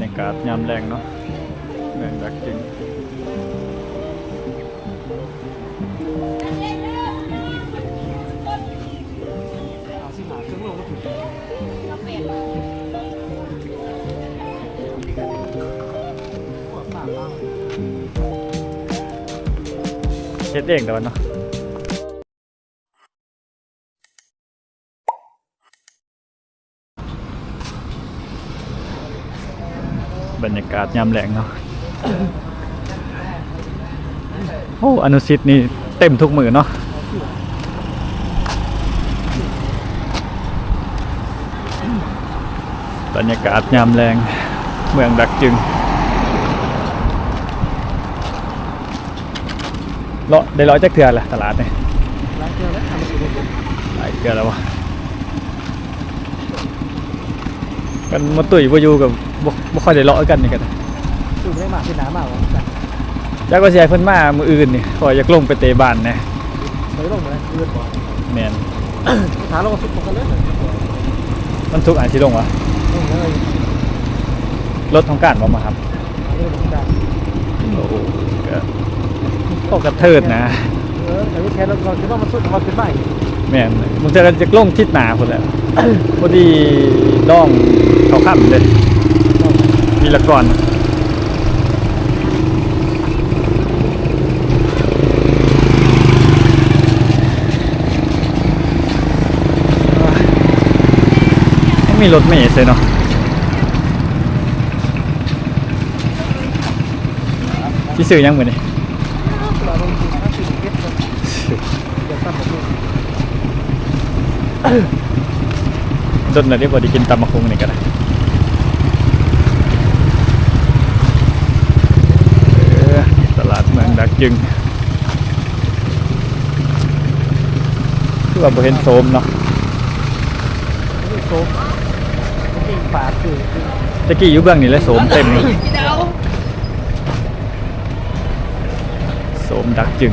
บรยากาศยามแรงเนาะเมืองดักจึงเอาสิงเฮ็ดเองแต่ว่าเนาะากาศยามแรงเนาะโอ้อนุสิตนี่เต็มทุกมือเนาะบรรยากาศยามแรงเมืองดักจึงเลาะได้ร้อยจักเทือแหละตลาดเนี่ยร้านเจอแล้วทำมาสิเด็ดหลายเทือแล้ววะ กันมาตุ๋ยบ่อยู่กับบ่บ่ค่อยได้เลาะกันนี่กันดูไม่ได้มาที่น้ำมากวะจ้ะจักว่าสิให้เพิ่นมามื้ออื่นนี่ขอยอยากลงไปเตะบ้านแหน่ไม่ลงเลยเลือดบ่แม่นขาลงสุดตรงกันเลยมันทุกอันสิลงวะลงเลยรถของการบ่มาครับเรื่องของการโอ้โหก็ก็กระเทิดนะเออแต่ว่าแค่เราเราคิดว่ามันสุดมันขึ้นไปแม่นมึงจะจะลงทิศหน้าพุ่นแหละ พอดีน้องเขาค้ำเลยมีละก่อนไม่มีรถเมล์เลยเนาะที่ซื้อยังเหมือนเราลงจริงนะสี่เก็ ตเลยเดี๋ยวตั้งผมดูจนน่ะที่บอดีกินตำมะคุงนี่ก็ได้เออตลาดเมืองดักจึงคือว่าบ่เห็นโสมเนาะนี่โซ่นี่ฝาคือตะกี้อยู่เบื้องนี่แหละโสมเต็มเลยโสมดักจึง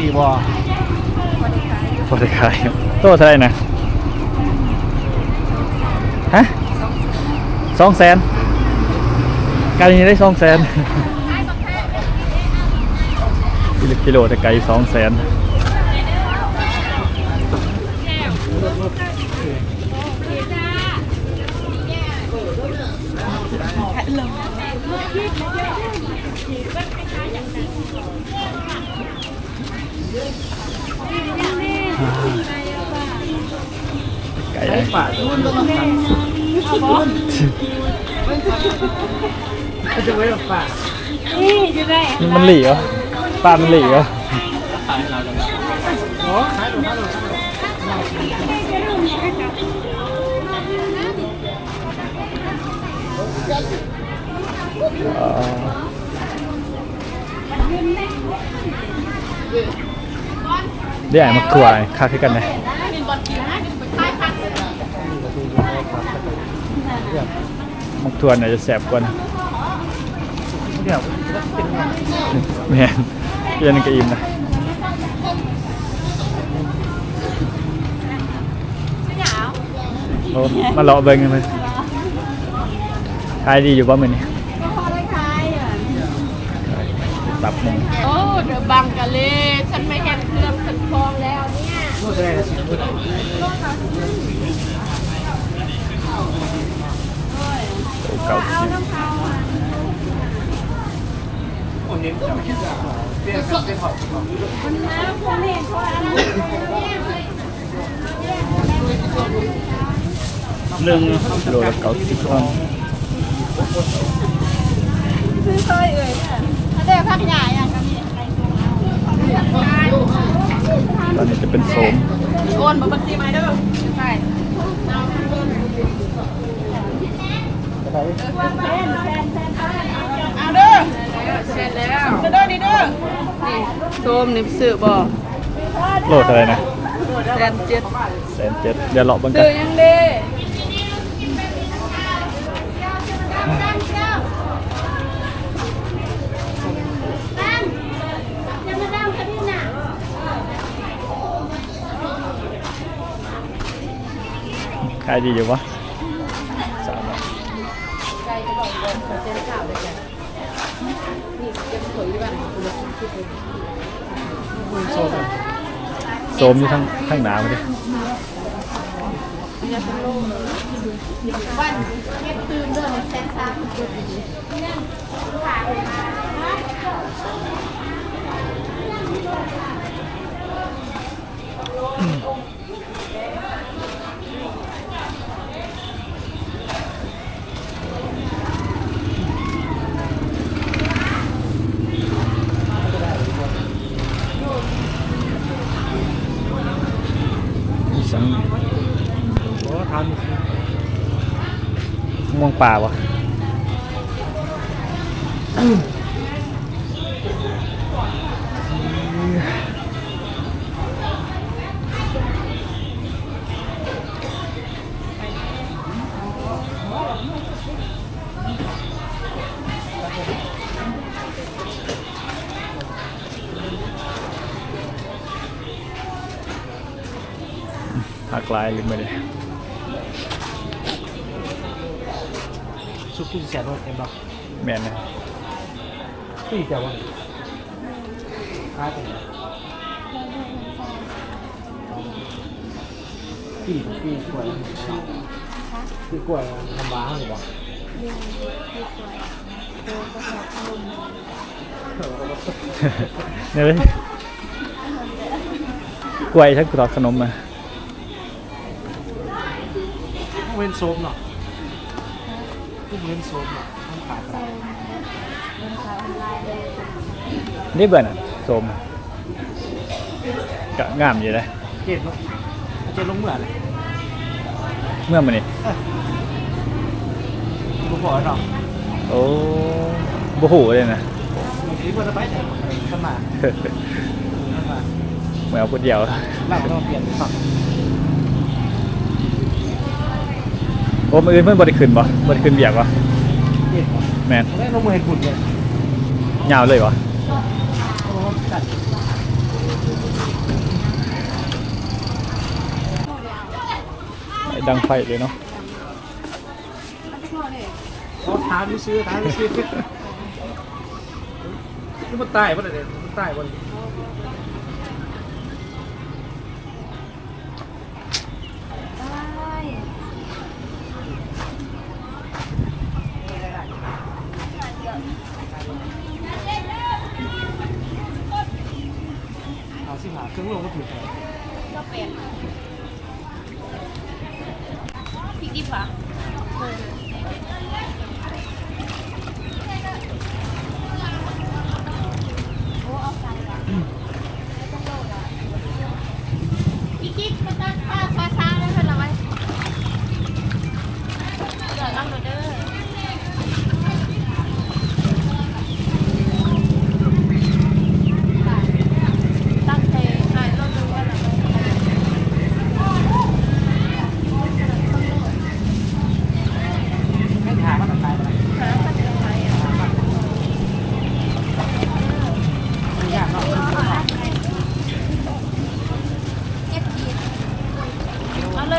น้อยสิโตตลาดไก่เจนกับบนส่วนเป็นเดบ้านเนาะเดี๋ยวนี้ไก่อาดีบอพอได้ขายโตัวเท่าไหรนะฮะสองแสนไก่นี่ได้สองแสนกิโลกิโลแต่ไก่สองแสน ไก่ไก่ป่าจะไว้ เหรอปลามันหลีเหรอโอ้ขายหนูขายหนูอ๋อเดี๋ยวไอ้มักถั่วค่าคือกันนะมักถั่วน่าจะแสบกว่านะเดี๋ยวเป็นไงแม่นเพียนนก็อิ่มนะโอ้มาเลาะเบิ่งกันเลยขายดีอยู่ป่ะมื้อนี้ก็พอได้ขายอะตับหมึงโอ้เดอะบังกันเลยฉัน ไม่เห็นเครื่องฉันพองแล้วเนี่ยรู้จะได้สิบเก่าเอาสิน้ำเขาอะคนนี้จะคิดว่าเปลี่ยนเป็นเป็นหอบมันน้ำคนเห็นคนอะไรเนี่ยหนึ่งโลละเก้าสิบกรัมซื้อเคยเอ่ยเนี่ยถ้าได้พักใหญ่อะก็มีอะไรตัว เอาตอนนี้จะเป็นโสมโอนมาบัญชีไหมเด้อใช่จะไปเอาเด้อเสร็จแล้วเด้อนี่เด้อนี่โซมนี่ซื้อบ่โหลดอะไรนะแสนเจ็ดแสนเจ็ดเดี๋ยวเลาะเบังกัซื้นอยังดี ขายดีอยู่วะสามร้อยโสมอยู่ทั้งทั้งหนามาดิวันเก็บตื่นเด้อแสนสาม สัง โอ้ทานมีซื้อ ป่าวะหักลายลืมไปเลย ซุปกี้แสนโรดเอ็มบอกแมนนะปีแต่ว่าค้าเป็นปีปีกล้วยปีกล้วยทำบ้าหรือเปล่าเนี่ยเลยกล้วยชักกรอกขนมมาเว้นโซมเนาะ ทุกเว้นโซมเนาะต้องขายกันนี่เบื่อน่ะโสมกะงามอยู่เลยเจ็ดเนาะเจ็ดลงเหมือนเลยเมื่อมันนี่ลูกบอกเนาะโอ้บ่หูเลยนะมีคนจะไปไหนขึ้นมาขึ้นมาเหมือนเอาคนเดียวเราต้องเปลี่ยนฝั่ง โอ้มืออื่นเพิ่นบ่ได้ขึ้นบ่บ่ได้ขึ้นเบียกบ่เจ็ดแมนไม่ลงมือเห็นหุ่นเลยยาวเลยบ่โอ้จัดไอ้ดังไฟเลยเนาะเขาท้าที่ซื้อท้าที่ซื้อนี่มันตายป่ะเนี่ยมันตายป่ะเอาสิหาเครื่องลงก็ถือไป ก็เปลี่ยน พริกดิบค่ะพี่กิ๊กมาตั้งป้าซอยซ้าได้เป็นไรเกิดอัมเดอร์ตั้งใจหายรถดูว่าอะไร ไม่ทางมันตายไป หาตั้งใจไหนอะ ไม่ยากเนาะ เจ็ดขีด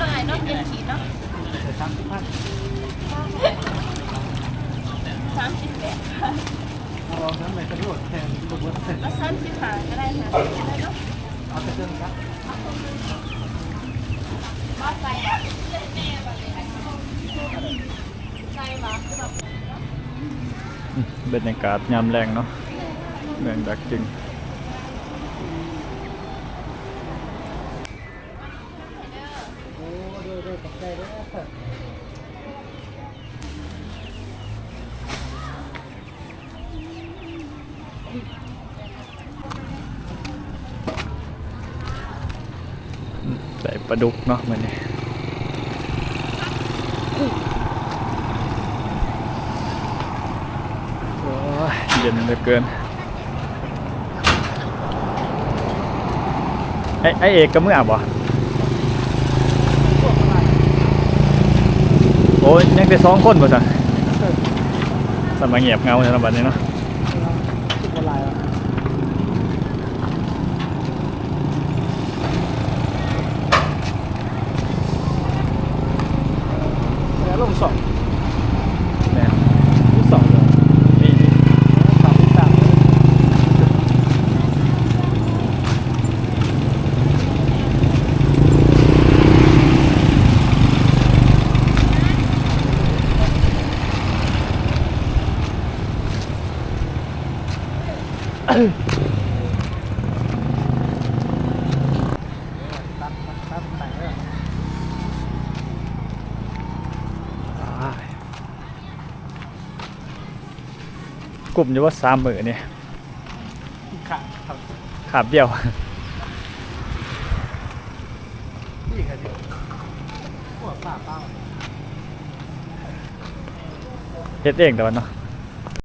เลยหน่อยเนาะเจ็ดขีดเนาะสามสิบพันสามสิบแปดเอาลองทำอะไรกระโดดแทนตัวเบิร์ดเอาสามสิบห้าก็ได้ค่ะได้เนาะเอาแต่เครื่องครับมาใส่ใส่หรอคือแบบอืมบรรยากาศยามแรงเนาะเมืองดักจริง โอ้ด้วยด้วยตกใจด้วย ลาดุกเนาะเหมือนนี้โอ้ยเย็นเหลือเกินไอไอเอกก็เมื่อบ่โอ้ยยังได้สองคนบ่สันสมาเงียบเงาในระบัดนี้เนาะ คิดว่าลายแล้วแล้วลงสอง เนี่ย ที่สองเลย มี สามที่สามเลย ตัดตัดตัดแต่งเลย อ้าย กลุ่มอยู่ว่าสามมือเนี่ยขาดครับขาบเดียวนี่แค่เดียวหัวขาดเป้าเฮ็ดเองแต่วันเนาะ